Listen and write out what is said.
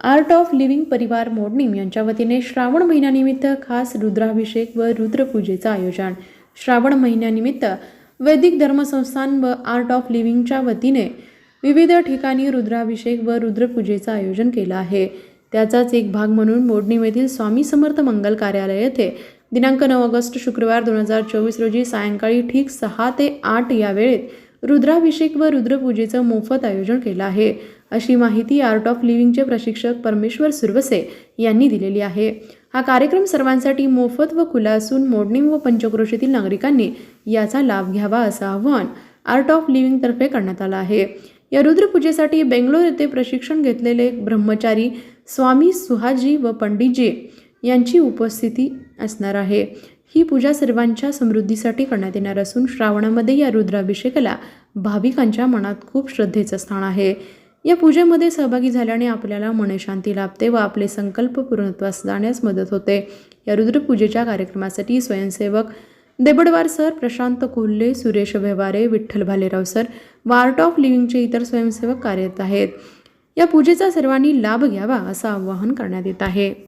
Art of living परिवार मोडणीम यांच्या वतीने श्रावण महिन्यानिमित्त खास रुद्राभिषेक व रुद्रपूजेचं आयोजन. श्रावण महिन्यानिमित्त वैदिक धर्मसंस्थान व आर्ट ऑफ लिव्हिंगच्या वतीने विविध ठिकाणी रुद्राभिषेक व रुद्रपूजेचं आयोजन केलं आहे. त्याचाच एक भाग म्हणून मोडणीम येथील स्वामी समर्थ मंगल कार्यालय येथे दिनांक नऊ ऑगस्ट शुक्रवार दोन हजार चोवीस रोजी सायंकाळी ठीक सहा ते आठ या वेळेत रुद्राभिषेक व रुद्रपूजेचं मोफत आयोजन केलं आहे. अशी माहिती आर्ट ऑफ लिव्हिंगचे प्रशिक्षक परमेश्वर सुरवसे यांनी दिलेली आहे. हा कार्यक्रम सर्वांसाठी मोफत व खुला असून मोडणीम व पंचक्रोशीतील नागरिकांनी याचा लाभ घ्यावा असं आवाहन आर्ट ऑफ लिव्हिंगतर्फे करण्यात आलं आहे. या रुद्रपूजेसाठी बेंगलोर येथे प्रशिक्षण घेतलेले ब्रह्मचारी स्वामी सुहाजी व पंडितजी यांची उपस्थिती असणार आहे. ही पूजा सर्वांच्या समृद्धीसाठी करण्यात येणार असून श्रावणामध्ये या रुद्राभिषेकाला भाविकांच्या मनात खूप श्रद्धेचं स्थान आहे. या पूजेमध्ये सहभागी झाल्याने आपल्याला मनशांती लाभते व आपले संकल्प पूर्णत्वास जाण्यास मदत होते. या रुद्रपूजेच्या कार्यक्रमासाठी स्वयंसेवक देबडवार सर प्रशांत कोल्हे सुरेश व्यवहारे विठ्ठल भालेराव सर व आर्ट ऑफ लिव्हिंगचे इतर स्वयंसेवक कार्यरत आहेत. या पूजेचा सर्वांनी लाभ घ्यावा असं आवाहन करण्यात येत आहे.